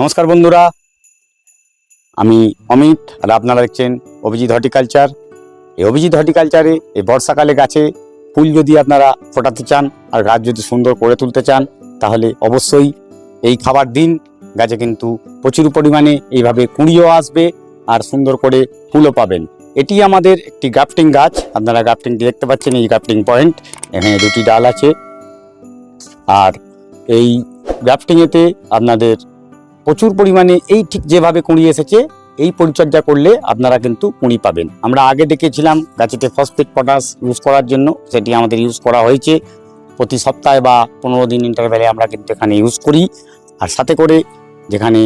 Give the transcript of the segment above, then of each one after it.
নমস্কার বন্ধুরা। আমি অমিত আর আপনারা দেখছেন অভিজিৎ হর্টিকালচার। এই অভিজিৎ হর্টিকালচারে এই বর্ষাকালে গাছে ফুল যদি আপনারা ফোটাতে চান আর গাছ যদি সুন্দর করে তুলতে চান, তাহলে অবশ্যই এই খাবার দিন। গাছে কিন্তু প্রচুর পরিমাণে এইভাবে কুঁড়িও আসবে আর সুন্দর করে ফুলও পাবেন। এটি আমাদের একটি গ্রাফটিং গাছ। আপনারা গ্রাফটিংটি দেখতে পাচ্ছেন, এই গ্রাফটিং পয়েন্ট। এখানে দুটি ডাল আছে। আর এই গ্রাফটিংয়েতে আপনাদের প্রচুর পরিমাণে এই ঠিক যেভাবে কুঁড়ি এসেছে, এই পরিচর্যা করলে আপনারা কিন্তু কুঁড়ি পাবেন। আমরা আগে দেখেছিলাম গাছেতে ফসফেট পটাশ ইউজ করার জন্য, সেটি আমাদের ইউজ করা হয়েছে। প্রতি সপ্তাহে বা পনেরো দিন ইন্টারভ্যালে আমরা কিন্তু এখানে ইউজ করি। আর সাথে করে যেখানে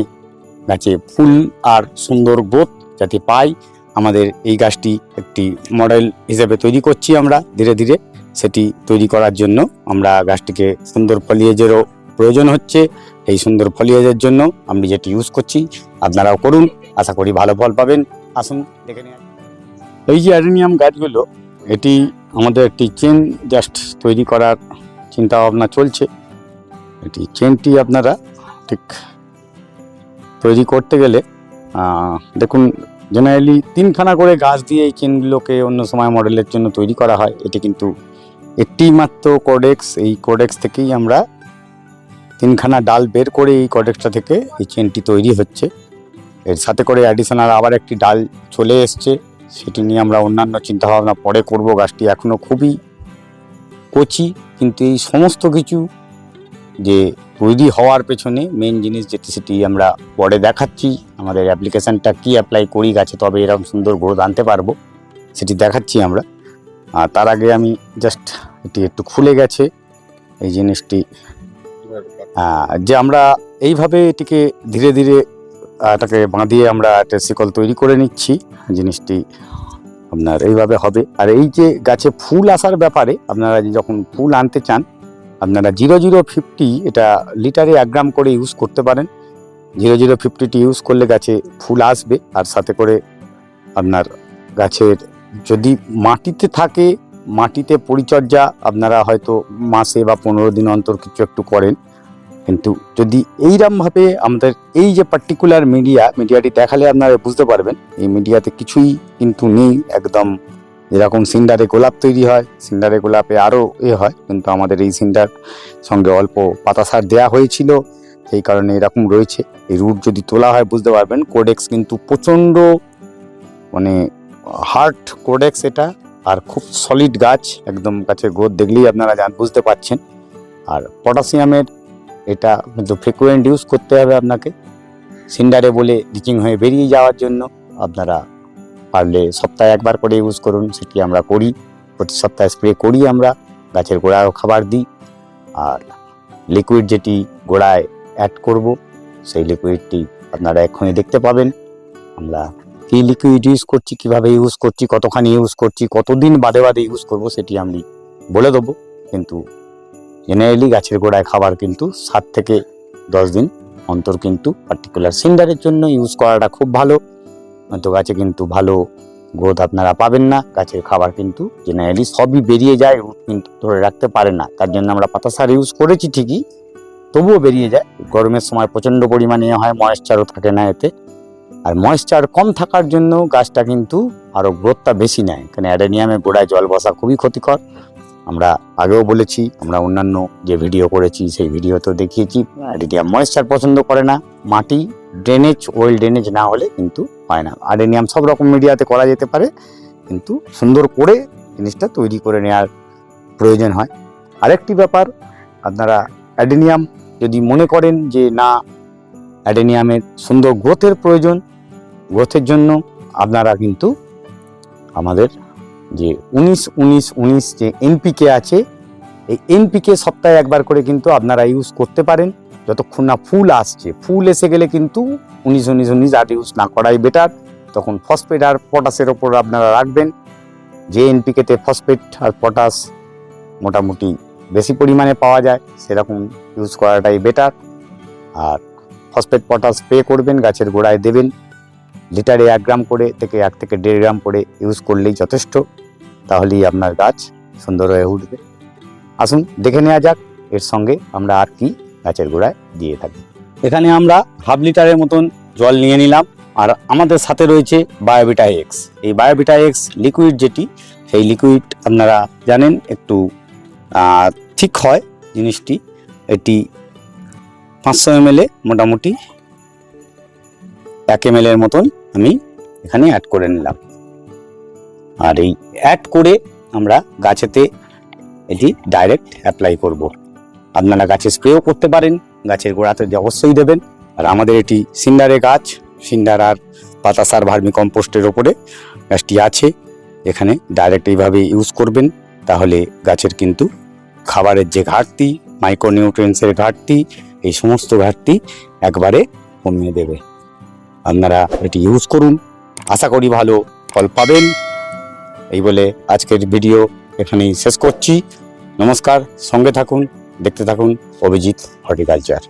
গাছে ফুল আর সুন্দর গ্রোথ যাতে পাই, আমাদের এই গাছটি একটি মডেল হিসেবে তৈরি করছি আমরা ধীরে ধীরে। সেটি তৈরি করার জন্য আমরা গাছটিকে সুন্দর ফলিয়েজেরও প্রয়োজন হচ্ছে। এই সুন্দর ফলিয়েজের জন্য আমি যেটি ইউজ করছি, আপনারাও করুন। আশা করি ভালো ফল পাবেন। আসুন, দেখে নিন এই যে অ্যাডেনিয়াম গাছগুলো, এটি আমাদের একটি চেন জাস্ট তৈরি করার চিন্তা ভাবনা চলছে। এটি চেনটি আপনারা ঠিক তৈরি করতে গেলে দেখুন জেনারেলি তিনখানা করে গাছ দিয়ে এই চেনগুলোকে অন্য সময় মডেলের জন্য তৈরি করা হয়। এটি কিন্তু একটি মাত্র কোডেক্স এই কোডেক্স থেকেই আমরা তিনখানা ডাল বের করে এই কডেক্সটা থেকে এই চেনটি তৈরি হচ্ছে। এর সাথে করে অ্যাডিশনাল আবার একটি ডাল চলে এসছে। সেটি নিয়ে আমরা অন্যান্য চিন্তাভাবনা পরে করব। গাছটি এখনও খুবই কচি, কিন্তু এই সমস্ত কিছু যে তৈরি হওয়ার পেছনে মেন জিনিস যেটি, সেটি আমরা পরে দেখাচ্ছি। আমাদের অ্যাপ্লিকেশানটা কি অ্যাপ্লাই করি গাছে, তবে এরকম সুন্দর গ্রোথ আনতে পারব, সেটি দেখাচ্ছি আমরা। আর তার আগে আমি জাস্ট এটি একটু খুলে গেছে। এই জিনিসটি যে আমরা এইভাবে এটিকে ধীরে ধীরে এটাকে বাঁধিয়ে আমরা একটা শিকল তৈরি করে নিচ্ছি, জিনিসটি আপনার এইভাবে হবে। আর এই যে গাছে ফুল আসার ব্যাপারে আপনারা যখন ফুল আনতে চান, আপনারা জিরো জিরো ফিফটি এটা লিটারে এক গ্রাম করে ইউজ করতে পারেন। জিরো জিরো ফিফটিটি ইউজ করলে গাছে ফুল আসবে, আর সাথে করে আপনার গাছের যদি মাটিতে থাকে, মাটিতে পরিচর্যা আপনারা হয়তো মাসে বা পনেরো দিন অন্তর কিছু একটু করেন। কিন্তু যদি এইরমভাবে আমাদের এই যে পার্টিকুলার মিডিয়া মিডিয়াটি দেখালে আপনারা বুঝতে পারবেন, এই মিডিয়াতে কিছুই কিন্তু নেই, একদম যেরকম সিন্ডারে গোলাপ তৈরি হয়, সিন্ডারে গোলাপে আরও এ হয়, কিন্তু আমাদের এই সিন্ডার সঙ্গে অল্প পাতা সার দেওয়া হয়েছিল, সেই কারণে এরকম রয়েছে। এই রুট যদি তোলা হয়, বুঝতে পারবেন কোডেক্স কিন্তু প্রচণ্ড মানে হার্ড কোডেক্স এটা, আর খুব সলিড গাছ, একদম গাছের গ্রোথ দেখলেই আপনারা বুঝতে পারছেন। আর পটাশিয়ামের এটা কিন্তু ফ্রিকুয়েন্ট ইউজ করতে হবে আপনাকে। সিন্ডারে বলে লিচিং হয়ে বেরিয়ে যাওয়ার জন্য আপনারা পারলে সপ্তাহে একবার করে ইউজ করুন, সেটি আমরা করি। প্রতি সপ্তাহে স্প্রে করি আমরা, গাছের গোড়ায়ও খাবার দিই। আর লিকুইড যেটি গোড়ায় অ্যাড করব, সেই লিকুইডটি আপনারা এক্ষুনি দেখতে পাবেন। আমরা কী লিকুইড ইউজ করছি, কীভাবে ইউজ করছি, কতখানি ইউজ করছি, কতদিন বাদে বাদে ইউজ করব, সেটি আমি বলে দেবো। কিন্তু জেনারেলি গাছের গোড়ায় খাবার কিন্তু সাত থেকে দশ দিন অন্তর কিন্তু পার্টিকুলার সিন্ডারের জন্য ইউজ করাটা খুব ভালো। তো গাছে কিন্তু ভালো গ্রোথ আপনারা পাবেন না। গাছের খাবার কিন্তু জেনারেলি সবই বেরিয়ে যায়, root কিন্তু ধরে রাখতে পারে না। তার জন্য আমরা পাতা সার ইউজ করেছি ঠিকই, তবুও বেরিয়ে যায়। গরমের সময় প্রচণ্ড পরিমাণে হয় ময়েশ্চারও থাকে না এতে। আর ময়েশ্চার কম থাকার জন্য গাছটা কিন্তু আরও গ্রোথটা বেশি নেয়। এখানে অ্যাডেনিয়ামে গোড়ায় জল বসা খুবই ক্ষতিকর। আমরা আগেও বলেছি আমরা অন্যান্য যে ভিডিও করেছি সেই ভিডিওতেও দেখিয়েছি। অ্যাডেনিয়াম ময়েশ্চার পছন্দ করে না মাটি ড্রেনেজ ওয়েল ড্রেনেজ না হলে কিন্তু হয় না। অ্যাডেনিয়াম সব রকম মিডিয়াতে করা যেতে পারে কিন্তু সুন্দর করে জিনিসটা তৈরি করে নেওয়ার প্রয়োজন হয়। আরেকটি ব্যাপার আপনারা অ্যাডেনিয়াম যদি মনে করেন যে না অ্যাডেনিয়ামের সুন্দর গ্রোথের প্রয়োজন গ্রোথের জন্য আপনারা কিন্তু আমাদের যে উনিশ উনিশ উনিশ যে এনপিকে আছে, এই এনপিকে সপ্তাহে একবার করে কিন্তু আপনারা ইউজ করতে পারেন। যতক্ষণ না ফুল আসছে, ফুল এসে গেলে কিন্তু উনিশ উনিশ উনিশ আর ইউজ না করাই বেটার তখন ফসফেট আর পটাশের ওপর আপনারা রাখবেন। যে এনপিকেতে ফসফেট আর পটাশ মোটামুটি বেশি পরিমাণে পাওয়া যায়, সেরকম ইউজ করাটাই বেটার আর ফসফেট পটাশ স্প্রে করবেন, গাছের গোড়ায় দেবেন। লিটারে এক গ্রাম করে থেকে এক থেকে দেড় গ্রাম করে ইউজ করলেই যথেষ্ট। তাহলেই আপনার গাছ সুন্দর হয়ে উঠবে। আসুন, দেখে নেওয়া যাক এর সঙ্গে আমরা আর কি গাছের গোড়ায় দিয়ে থাকি। এখানে আমরা হাফ লিটারের মতন জল নিয়ে নিলাম। আর আমাদের সাথে রয়েছে বায়োবিটা এক্স এই বায়োবিটা এক্স লিকুইড যেটি, সেই লিকুইড আপনারা জানেন, একটু ঠিক হয় জিনিসটি। এটি পাঁচশো এম মোটামুটি এক এম এর মতন আমি এখানে অ্যাড করে নিলাম। আর এই অ্যাড করে আমরা গাছেতে এটি ডাইরেক্ট অ্যাপ্লাই করব। আপনারা গাছে স্প্রেও করতে পারেন, গাছের গোড়াতে অবশ্যই দেবেন। আর আমাদের এটি সিন্ডারে গাছ, সিন্ডার আর পাতাসার ভার্মি কম্পোস্টের ওপরে গাছটি আছে, এখানে ডাইরেক্ট এইভাবে ইউজ করবেন। তাহলে গাছের কিন্তু খাবারের যে ঘাটতি মাইক্রোনিউট্রিয়েন্টসের ঘাটতি, এই সমস্ত ঘাটতি একবারে কমিয়ে দেবে। আপনারা এটি ইউজ করুন। আশা করি ভালো ফল পাবেন। এই বলে আজকের ভিডিও এখানেই শেষ করছি। নমস্কার, সঙ্গে থাকুন, দেখতে থাকুন অভিজিৎ হর্টিকালচার